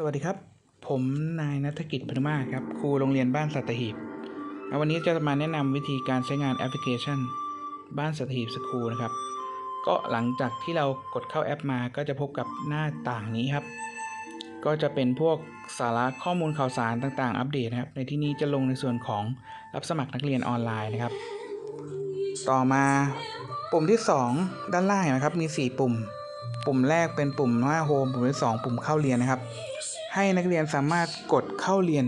สวัสดีครับ ผมนายนัฐกิจพนมาครับ ครูโรงเรียนบ้านสัตหีบ วันนี้จะมาแนะนำวิธีการใช้งานแอปพลิเคชัน บ้านสัตหีบสคูลนะครับ ก็หลังจากที่เรากดเข้าแอปมาก็จะพบกับหน้าต่างนี้ครับ ก็จะเป็นพวกสาระข้อมูลข่าวสารต่างๆ อัปเดตนะครับ ในที่นี้จะลงในส่วนของรับสมัครนักเรียนออนไลน์นะครับ ต่อมาปุ่มที่ 2 ด้านล่างเห็นะครับมี 4 ปุ่ม ปุ่มแรกเป็นปุ่มหน้าโฮมปุ่มที่ 2 ปุ่มเข้าเรียนนะครับ ให้นักเรียนสามารถกดเข้าเรียน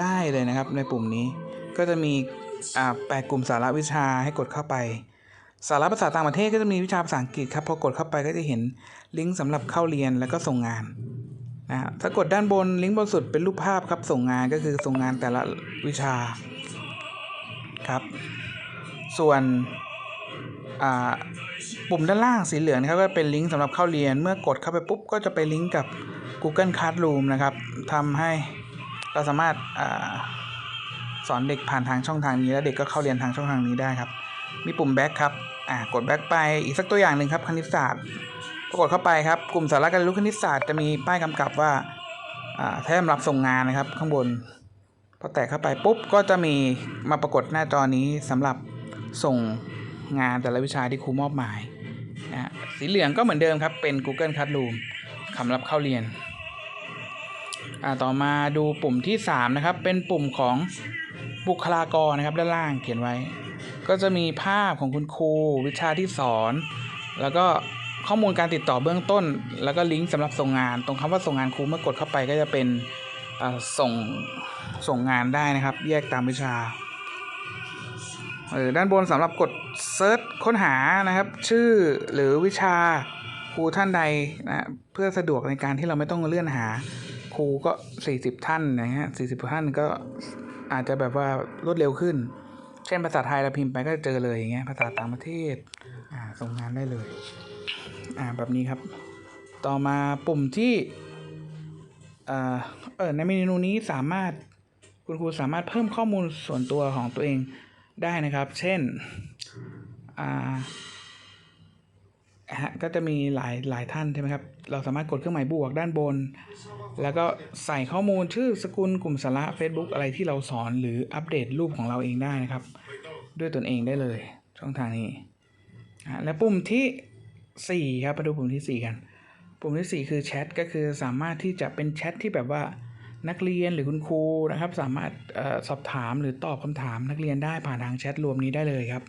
ได้เลยนะครับ ในปุ่มนี้ก็จะมีแปดกลุ่มสาระวิชาให้กดเข้าไป สาระภาษาต่างประเทศก็จะมีวิชาภาษาอังกฤษครับพอกดเข้าไปก็จะเห็นลิงก์สำหรับเข้าเรียนแล้วก็ส่งงานนะฮะถ้ากดด้านบนลิงก์บนสุดเป็นรูปภาพครับส่งงานก็คือส่งงานแต่ละวิชาครับ ส่วนปุ่มด้านล่างสีเหลืองนะครับก็เป็นลิงก์สำหรับเข้าเรียน เมื่อกดเข้าไปปุ๊บก็จะไปลิงก์กับ Google Classroom นะครับทำให้เราสามารถอาสอนเด็กผ่านทางช่องทางนี้ แล้วเด็กก็เข้าเรียนทางช่องทางนี้ได้ครับ มีปุ่ม back ครับอ่ากด back ไปอีกสักตัวอย่างหนึ่งครับคณิตศาสตร์พอกดเข้าไปครับ กลุ่มสาระการเรียนรู้คณิตศาสตร์จะมีป้ายกำกับว่าอ่าแท้สำหรับส่งงานนะครับ ข้างบน พอแตะเข้าไปปุ๊บก็จะมีมาปรากฏหน้าจอนี้สำหรับส่งงานแต่ละวิชาที่ครูมอบหมายนะสีเหลืองก็เหมือนเดิมครับ เป็น Google Classroom สำหรับเข้าเรียน ต่อมาดูปุ่มที่ 3 นะครับ เป็นปุ่มของบุคลากรนะครับด้านล่างเขียนไว้ ก็จะมีภาพของคุณครูวิชาที่สอน แล้วก็ข้อมูลการติดต่อเบื้องต้น แล้วก็ลิงก์สำหรับส่งงาน ตรงคำว่าส่งงานครูเมื่อกดเข้าไปก็จะเป็นอ่าส่งส่งงานได้นะครับ แยกตามวิชาเออด้านบนสำหรับกดเซิร์ชค้นหานะครับ ชื่อหรือวิชาครูท่านใดนะเพื่อสะดวกในการที่เราไม่ต้องเลื่อนหา ครูก็40ท่านนะฮะ40ท่านก็อาจจะแบบว่ารวดเร็วขึ้น เช่นภาษาไทยเราพิมพ์ไปก็เจอเลยอย่างเงี้ยภาษาต่างประเทศอ่าส่งงานได้เลย อ่าแบบนี้ครับ ต่อมาปุ่มที่เอ่อเออในเมนูนี้สามารถคุณครูสามารถเพิ่มข้อมูลส่วนตัวของตัวเองได้นะครับ เช่นอ่า ฮะก็จะมีหลายหลายท่านใช่ไหมครับ เราสามารถกดเครื่องหมายบวกด้านบน แล้วก็ใส่ข้อมูลชื่อสกุลกลุ่มสาระ Facebook อะไรที่เราสอนหรืออัปเดตรูปของเราเองได้นะครับ ด้วยตนเองได้เลย ช่องทางนี้อะและปุ่มที่ 4 ครับมาดูปุ่มที่ 4 กัน ปุ่มที่ 4 คือแชทก็คือสามารถที่จะเป็นแชทที่แบบว่านักเรียนหรือคุณครูนะครับ สามารถสอบถามหรือตอบคำถามนักเรียนได้ผ่านทางแชทรวมนี้ได้เลยครับ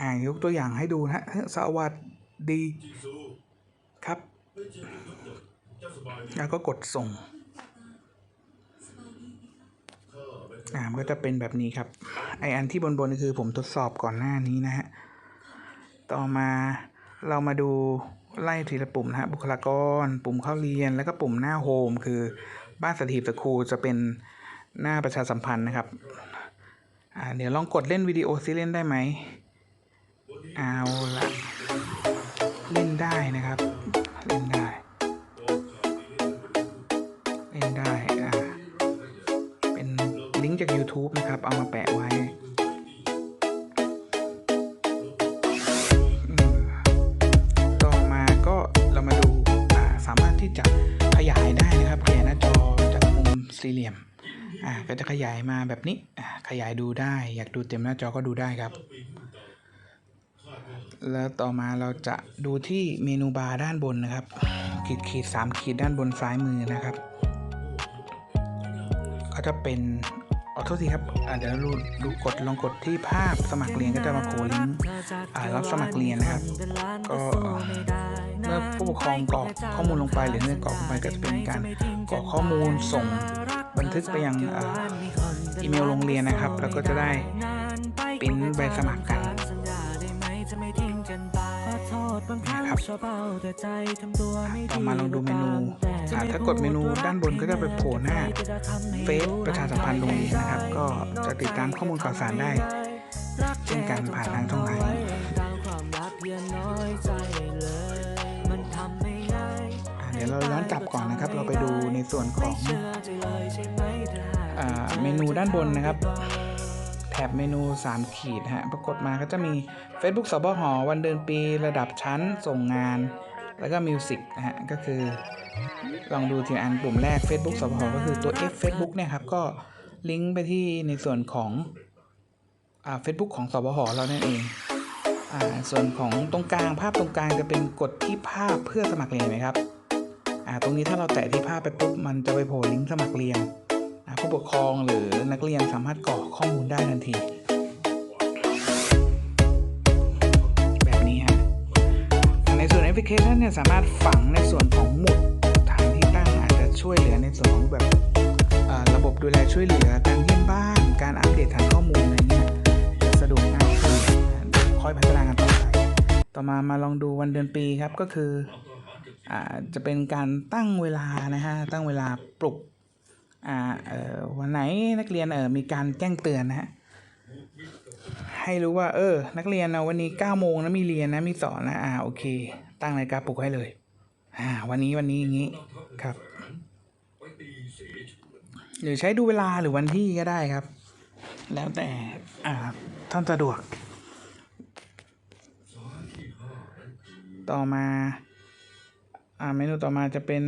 อ่ายกตัวอย่างให้ดูนะฮะสวัสดีครับ แล้วก็กดส่ง อ่ามันก็จะเป็นแบบนี้ครับ ไออันที่บนบนๆคือผมทดสอบก่อนหน้านี้นะฮะ ต่อมาเรามาดูไล่ทีละปุ่มนะฮะบุคลากร ปุ่มเข้าเรียน แล้วก็ปุ่มหน้าโฮมคือบ้านสถีบสคูจะเป็นหน้าประชาสัมพันธ์นะครับ อ่าเดี๋ยวลองกดเล่นวิดีโอซิเล่นได้ไหม เอาละเล่นได้นะครับ เล่นได้ เล่นได้อ่าเป็นลิงก์จาก YouTube นะครับ เอามาแปะไว้ต่อมาก็เรามาดูอ่าสามารถที่จะขยายได้นะครับขยายหน้าจอจากมุมสี่เหลี่ยมอ่าก็จะขยายมาแบบนี้อ่าขยายดูได้ อยากดูเต็มหน้าจอก็ดูได้ครับ แล้วต่อมาเราจะดูที่เมนูบาร์ด้านบนนะครับ ขีดขีดสามขีดด้านบนซ้ายมือนะครับ ก็จะเป็นขอโทษทีครับอ่าเดี๋ยวเราดูดูกดลองกดที่ภาพสมัครเรียนก็จะมาโผล่ลิงก์อ่ารับสมัครเรียนนะครับ ก็เมื่อผู้ปกครองกรอกข้อมูลลงไปหรือเมื่อกรอกลงไปก็จะเป็นการกรอกข้อมูลส่งบันทึกไปยังอ่าอีเมลโรงเรียนนะครับ แล้วก็จะได้ปิ้นใบสมัครกัน นะครับต่อมาลองดูเมนูถ้ากดเมนูด้านบนก็จะไปโผล่หน้าเฟซประชาสัมพันธ์โรงเรียนะครับ ก็จะติดตามข้อมูลข่าวสารได้ เช่นกันผ่านทางช่องทางนี้เดี๋ยวเราย้อนกลับก่อนนะครับ เราไปดูในส่วนของอเมนูด้านบนนะครับ แถบเมนู 3 ขีดฮะ ปรากฏมาก็จะมี Facebook สบหวันเดือนปีระดับชั้นส่งงาน แล้วก็มิวสิกนะฮะ ก็คือ ลองดูทีละอันปุ่มแรก Facebook สพก็คือตัว F Facebook เนี่ยครับ ก็ลิงก์ไปที่ในส่วนของอ่า Facebook ของสบหเรานั่นเองอ่าส่วนของตรงกลางภาพตรงกลางจะเป็นกดที่ภาพเพื่อสมัครเรียนเห็นไหมครับอ่าตรงนี้ถ้าเราแตะที่ภาพไปปุ๊บมันจะไปโผล่ลิงก์สมัครเรียน ผู้ปกครองหรือนักเรียนสามารถกรอกข้อมูลได้ทันที แบบนี้ฮะ ในส่วนแอปพลิเคชันเนี่ยสามารถฝังในส่วนของหมุดฐานที่ตั้งอาจจะช่วยเหลือในส่วนของแบบระบบดูแลช่วยเหลือการเยี่ยมบ้าน การอัปเดตฐานข้อมูลอะไรเงี้ยจะสะดวกง่ายขึ้นค่อยพัฒนากันต่อไป ต่อมามาลองดูวันเดือนปีครับก็คืออาจะเป็นการตั้งเวลานะฮะตั้งเวลาปลุก อ่าเออวันไหนนักเรียนเออมีการแจ้งเตือนนะฮะให้รู้ว่า เออ นักเรียนนะวันนี้เก้าโมงนะมีเรียนนะมีสอนนะอ่าโอเค ตั้งนาฬิกาปลุกให้เลย อ่า วันนี้วันนี้อย่างนี้ครับ หรือใช้ดูเวลาหรือวันที่ก็ได้ครับ แล้วแต่อ่าท่านสะดวก ต่อมา อ่าเมนูต่อมาจะเป็น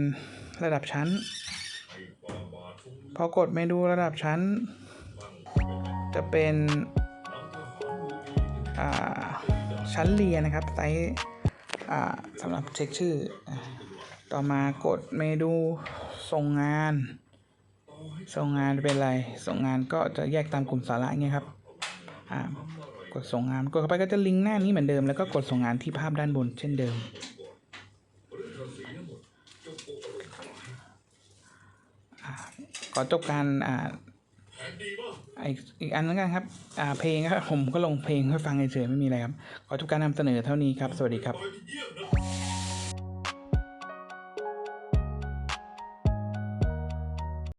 ระดับชั้น พอกดเมนูระดับชั้น จะเป็นชั้นเรียนนะครับไซส์สำหรับเช็คชื่อ ต่อมากดเมนูส่งงาน ส่งงานเป็นไรส่งงานก็จะแยกตามกลุ่มสาระเงี้ยครับกดส่งงานกดเข้าไปก็จะลิงก์หน้านี้เหมือนเดิมแล้วก็กดส่งงานที่ภาพด้านบนเช่นเดิมอ่าข อจบการอ่าอีกอีกอันนึงกันครับอ่าเพลงครับผมก็ลงเพลงให้ฟังเฉยๆไม่มีอะไรครับ ขอจบการนำเสนอเท่านี้ครับ สวัสดีครับ